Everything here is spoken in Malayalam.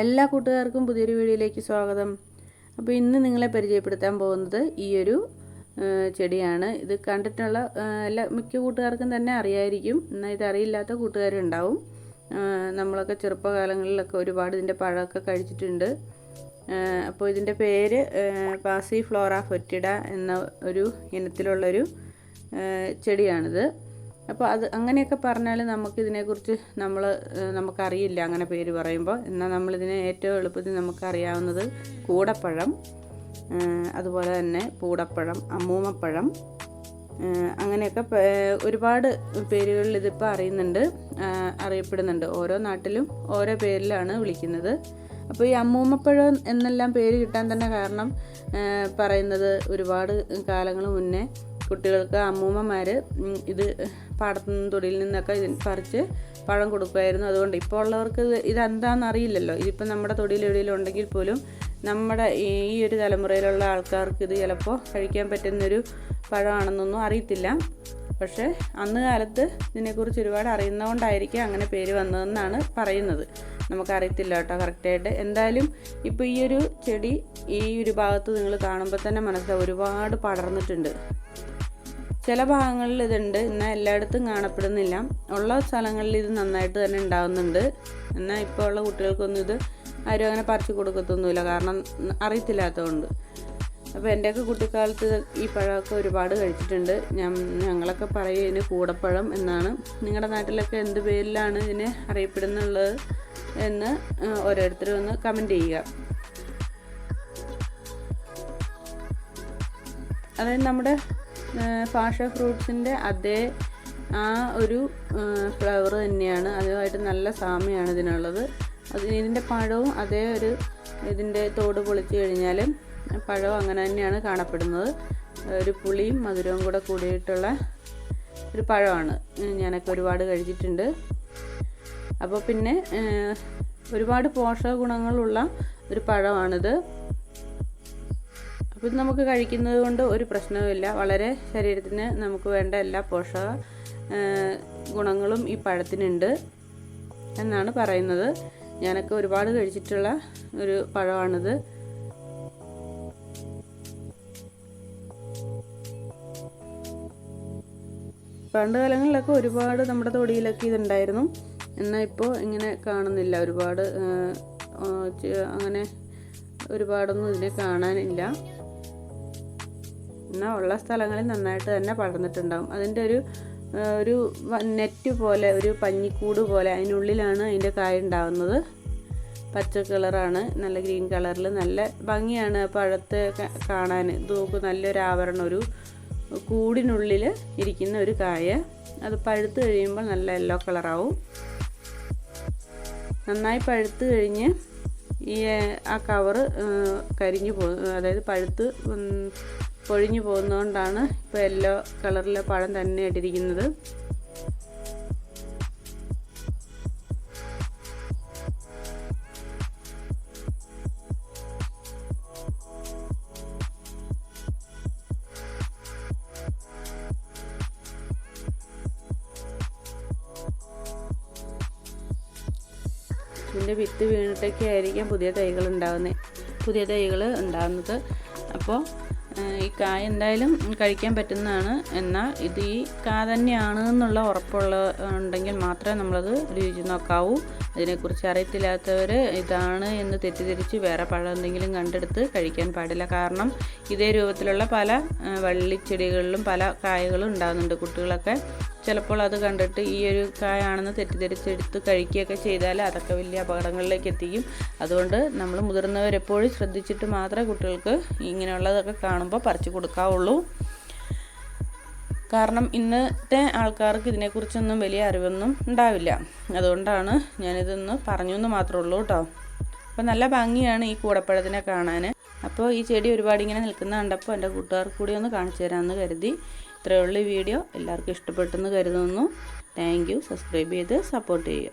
എല്ലാ കൂട്ടുകാർക്കും പുതിയൊരു വീഡിയോയിലേക്ക് സ്വാഗതം. അപ്പോൾ ഇന്ന് നിങ്ങളെ പരിചയപ്പെടുത്താൻ പോകുന്നത് ഈ ഒരു ചെടിയാണ്. ഇത് കണ്ടിട്ടുള്ള എല്ലാ മിക്ക കൂട്ടുകാർക്കും തന്നെ അറിയായിരിക്കും. എന്നാൽ ഇത് അറിയില്ലാത്ത കൂട്ടുകാരുണ്ടാവും. നമ്മളൊക്കെ ചെറുപ്പകാലങ്ങളിലൊക്കെ ഒരുപാട് ഇതിന്റെ പഴമൊക്കെ കഴിച്ചിട്ടുണ്ട്. അപ്പോൾ ഇതിന്റെ പേര് പാസി ഫ്ലോറ ഫൊറ്റിഡ എന്ന ഒരു ഇനത്തിലുള്ളൊരു ചെടിയാണിത്. അപ്പോൾ അത് അങ്ങനെയൊക്കെ പറഞ്ഞാൽ നമുക്കിതിനെക്കുറിച്ച് നമ്മൾ നമുക്കറിയില്ല അങ്ങനെ പേര് പറയുമ്പോൾ. എന്നാൽ നമ്മളിതിനെ ഏറ്റവും എളുപ്പത്തിൽ നമുക്കറിയാവുന്നത് കൂടപ്പഴം അതുപോലെ തന്നെ പൂടപ്പഴം അമ്മൂമ്മപ്പഴം അങ്ങനെയൊക്കെ ഒരുപാട് പേരുകളിൽ ഇതിപ്പോൾ അറിയുന്നുണ്ട് അറിയപ്പെടുന്നുണ്ട്. ഓരോ നാട്ടിലും ഓരോ പേരിലാണ് വിളിക്കുന്നത്. അപ്പോൾ ഈ അമ്മൂമ്മപ്പഴം എന്നെല്ലാം പേര് കിട്ടാൻ തന്നെ കാരണം പറയുന്നത് ഒരുപാട് കാലങ്ങൾ മുന്നേ കുട്ടികൾക്ക് അമ്മൂമ്മമാർ ഇത് പാടത്തു നിന്നും തൊടിയിൽ നിന്നൊക്കെ പറിച്ച് പഴം കൊടുക്കുമായിരുന്നു അതുകൊണ്ട് ഇപ്പോൾ ഉള്ളവർക്ക് ഇത് ഇതെന്താണെന്ന് അറിയില്ലല്ലോ. ഇതിപ്പോൾ നമ്മുടെ തൊടിയിൽ എവിടെയെങ്കിലും ഉണ്ടെങ്കിൽ പോലും നമ്മുടെ ഈ ഒരു തലമുറയിലുള്ള ആൾക്കാർക്ക് ഇത് ചിലപ്പോൾ കഴിക്കാൻ പറ്റുന്നൊരു പഴമാണെന്നൊന്നും അറിയത്തില്ല. പക്ഷേ അന്ന് കാലത്ത് ഇതിനെക്കുറിച്ച് ഒരുപാട് അറിയുന്നതുകൊണ്ടായിരിക്കും അങ്ങനെ പേര് വന്നതെന്നാണ് പറയുന്നത്. നമുക്കറിയത്തില്ല കേട്ടോ കറക്റ്റായിട്ട്. എന്തായാലും ഇപ്പോൾ ഈ ഒരു ചെടി ഈ ഒരു ഭാഗത്ത് നിങ്ങൾ കാണുമ്പോൾ തന്നെ മനസ്സിലാവും ഒരുപാട് പടർന്നിട്ടുണ്ട്. ചില ഭാഗങ്ങളിൽ ഇതുണ്ട്. എന്നാൽ എല്ലായിടത്തും കാണപ്പെടുന്നില്ല. ഉള്ള സ്ഥലങ്ങളിൽ ഇത് നന്നായിട്ട് തന്നെ ഉണ്ടാകുന്നുണ്ട് എന്നാൽ ഇപ്പോൾ ഉള്ള കുട്ടികൾക്കൊന്നും ഇത് ആരും അങ്ങനെ പറിച്ചു കൊടുക്കത്തൊന്നുമില്ല. കാരണം അറിയത്തില്ലാത്തതുകൊണ്ട്. അപ്പോൾ എന്റെയൊക്കെ കുട്ടിക്കാലത്ത് ഈ പഴമൊക്കെ ഒരുപാട് കഴിച്ചിട്ടുണ്ട്. ഞാൻ ഞങ്ങളൊക്കെ പറയും ഇതിന് കൂടപ്പഴം എന്നാണ്. നിങ്ങളുടെ നാട്ടിലൊക്കെ എന്ത് പേരിലാണ് ഇതിനെ അറിയപ്പെടുന്നുള്ളത് എന്ന് ഓരോരുത്തരും ഒന്ന് കമന്റ് ചെയ്യുക. അതായത് നമ്മുടെ ഫാഷ ഫ്രൂട്ട്സിന്റെ അതേ ആ ഒരു ഫ്ലവർ തന്നെയാണ്. അതുമായിട്ട് നല്ല സാമ്യമാണ് ഇതിനുള്ളത്. അത് ഇതിന്റെ പഴവും അതേ ഒരു ഇതിന്റെ തോട് പൊളിച്ച് കഴിഞ്ഞാൽ പഴവും അങ്ങനെ തന്നെയാണ് കാണപ്പെടുന്നത്. ഒരു പുളിയും മധുരവും കൂടെ കൂടിയിട്ടുള്ള ഒരു പഴമാണ്. ഞാനൊക്കെ ഒരുപാട് കഴിച്ചിട്ടുണ്ട്. അപ്പോൾ പിന്നെ ഒരുപാട് പോഷക ഗുണങ്ങളുള്ള ഒരു പഴമാണിത്. ഇത് നമുക്ക് കഴിക്കുന്നത് കൊണ്ട് ഒരു പ്രശ്നവുമില്ല വളരെ ശരീരത്തിന് നമുക്ക് വേണ്ട എല്ലാ പോഷക ഗുണങ്ങളും ഈ പഴത്തിനുണ്ട് എന്നാണ് പറയുന്നത്. ഞാനൊക്കെ ഒരുപാട് കഴിച്ചിട്ടുള്ള ഒരു പഴമാണിത്. പണ്ട് കാലങ്ങളിലൊക്കെ ഒരുപാട് നമ്മുടെ തൊടിയിലൊക്കെ ഇതുണ്ടായിരുന്നു. എന്നാൽ ഇപ്പോൾ ഇങ്ങനെ കാണുന്നില്ല. ഒരുപാട് അങ്ങനെ ഒരുപാടൊന്നും ഇതിനെ കാണാനില്ല. എന്നാൽ ഉള്ള സ്ഥലങ്ങളിൽ നന്നായിട്ട് തന്നെ പടർന്നിട്ടുണ്ടാകും അതിന്റെ ഒരു ഒരു നെറ്റ് പോലെ ഒരു പഞ്ഞിക്കൂട് പോലെ അതിനുള്ളിലാണ് അതിന്റെ കായ ഉണ്ടാകുന്നത് പച്ച കളറാണ് നല്ല ഗ്രീൻ കളറിൽ നല്ല ഭംഗിയാണ് പഴത്ത് കാണാൻ. തൂക്ക് നല്ലൊരു ആവരണം ഒരു കൂടിനുള്ളിൽ ഇരിക്കുന്ന ഒരു കായ. അത് പഴുത്ത് കഴിയുമ്പോൾ നല്ല യെല്ലോ കളറാവും. നന്നായി പഴുത്ത് കഴിഞ്ഞ് ഈ ആ കവറ് കരിഞ്ഞു പോകും അതായത് പഴുത്ത് പൊഴിഞ്ഞു പോകുന്നതുകൊണ്ടാണ് ഇപ്പോൾ യെല്ലോ കളറിലെ പഴം തന്നെ ഇട്ടിരിക്കുന്നത്. ഇതിന്റെ വിത്ത് വീണിട്ടൊക്കെ ആയിരിക്കാം പുതിയ തൈകൾ ഉണ്ടാകുന്നത് പുതിയ തൈകൾ ഉണ്ടാകുന്നത് അപ്പോൾ ഈ കായ എന്തായാലും കഴിക്കാൻ പറ്റുന്നതാണ്. എന്നാൽ ഇത് ഈ കാ തന്നെയാണ് എന്നുള്ള ഉറപ്പുള്ള ഉണ്ടെങ്കിൽ മാത്രമേ നമ്മളത് രുചി നോക്കാവൂ. അതിനെക്കുറിച്ച് അറിയത്തില്ലാത്തവർ ഇതാണ് എന്ന് തെറ്റിദ്ധരിച്ച് വേറെ പഴം എന്തെങ്കിലും കണ്ടെടുത്ത് കഴിക്കാൻ പാടില്ല. കാരണം ഇതേ രൂപത്തിലുള്ള പല വള്ളിച്ചെടികളിലും പല കായകളും ഉണ്ടാകുന്നുണ്ട് കുട്ടികളൊക്കെ. ചിലപ്പോൾ അത് കണ്ടിട്ട് ഈ ഒരു കായാണെന്ന് തെറ്റിദ്ധരിച്ചെടുത്ത് കഴിക്കുകയൊക്കെ ചെയ്താൽ അതൊക്കെ വലിയ അപകടങ്ങളിലേക്ക് എത്തിക്കും. അതുകൊണ്ട് നമ്മൾ മുതിർന്നവരെപ്പോഴും ശ്രദ്ധിച്ചിട്ട് മാത്രമേ കുട്ടികൾക്ക് ഇങ്ങനെയുള്ളതൊക്കെ കാണുമ്പോൾ പറിച്ചു കൊടുക്കാവുള്ളൂ. കാരണം ഇന്നത്തെ ആൾക്കാർക്ക് ഇതിനെക്കുറിച്ചൊന്നും വലിയ അറിവൊന്നും ഉണ്ടാവില്ല. അതുകൊണ്ടാണ് ഞാനിതൊന്ന് പറഞ്ഞു എന്ന് മാത്രമേ ഉള്ളൂ കേട്ടോ. അപ്പോൾ നല്ല ഭംഗിയാണ് ഈ കൂടപ്പഴത്തിനെ കാണാൻ. അപ്പോൾ ഈ ചെടി ഒരുപാട് ഇങ്ങനെ നിൽക്കുന്ന കണ്ടപ്പോൾ എന്റെ കൂട്ടുകാർക്ക് കൂടി ഒന്ന് കാണിച്ചു തരാമെന്ന് കരുതി. ഇത്രയുള്ള വീഡിയോ. എല്ലാവർക്കും ഇഷ്ടപ്പെട്ടെന്ന് കരുതുന്നു. താങ്ക് സബ്സ്ക്രൈബ് ചെയ്ത് സപ്പോർട്ട് ചെയ്യുക.